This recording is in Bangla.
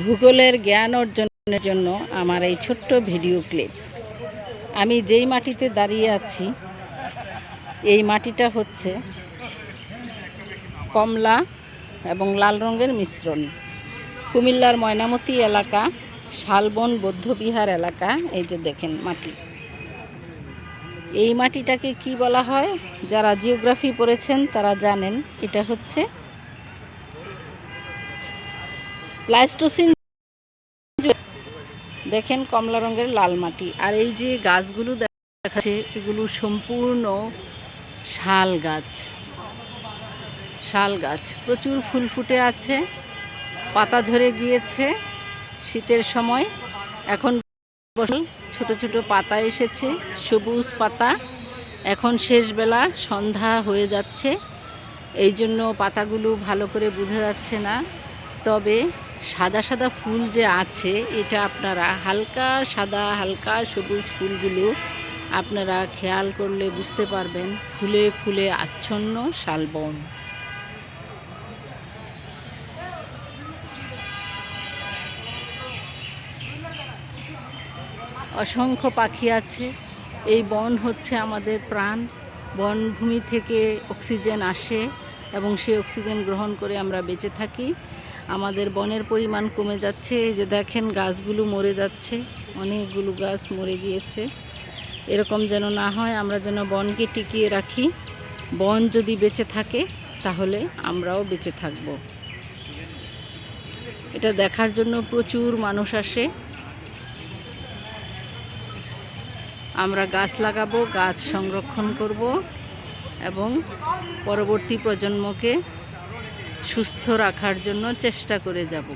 ভূগোলের জ্ঞান অর্জনের জন্য আমার এই ছোট্ট ভিডিও ক্লিপ। আমি যেই মাটিতে দাঁড়িয়ে আছি, এই মাটিটা হচ্ছে কমলা এবং লাল রঙের মিশ্রণ। কুমিল্লার ময়নামতি এলাকা, শালবন বৌদ্ধবিহার এলাকা, এই যে দেখেন মাটি। এই মাটিটাকে কি বলা হয়? যারা জিওগ্রাফি পড়েছেন তারা জানেন, এটা হচ্ছে প্লাস্টোসিন দেখেন কমলা রঙের লাল মাটি। আর এই যে গাছগুলো দেখাচ্ছে, এগুলো সম্পূর্ণ শাল গাছ। শাল গাছ। প্রচুর ফুল ফুটে আছে, পাতা ঝরে গিয়েছে শীতের সময়। এখন ছোট ছোট পাতা এসেছে, সবুজ পাতা। এখন শেষ বেলা সন্ধ্যা হয়ে যাচ্ছে, এই জন্য পাতাগুলো ভালো করে বোঝা যাচ্ছে না। তবে সাদা সাদা ফুল যে আছে, এটা আপনারা হালকা সাদা, হালকা সবুজ ফুলগুলো আপনারা খেয়াল করলে বুঝতে পারবেন, ফুলে ফুলে আচ্ছন্ন শালবন। অসংখ্য পাখি আছে, এই বন হচ্ছে আমাদের প্রাণ। বনভূমি থেকে অক্সিজেন আসে এবং সেই অক্সিজেন গ্রহণ করে আমরা বেঁচে থাকি। আমাদের বনের পরিমাণ কমে যাচ্ছে। এই যে দেখেন, গাছগুলো মরে যাচ্ছে। অনেকগুলো গাছ মরে গিয়েছে। এরকম যেন না হয়, আমরা যেন বনকে টিকিয়ে রাখি। বন যদি বেঁচে থাকে, তাহলে আমরাও বেঁচে থাকব। এটা দেখার জন্য প্রচুর মানুষ আসে। আমরা গাছ লাগাবো, গাছ সংরক্ষণ করব এবং পরবর্তী প্রজন্মকে সুস্থ রাখার জন্য চেষ্টা করে যাব।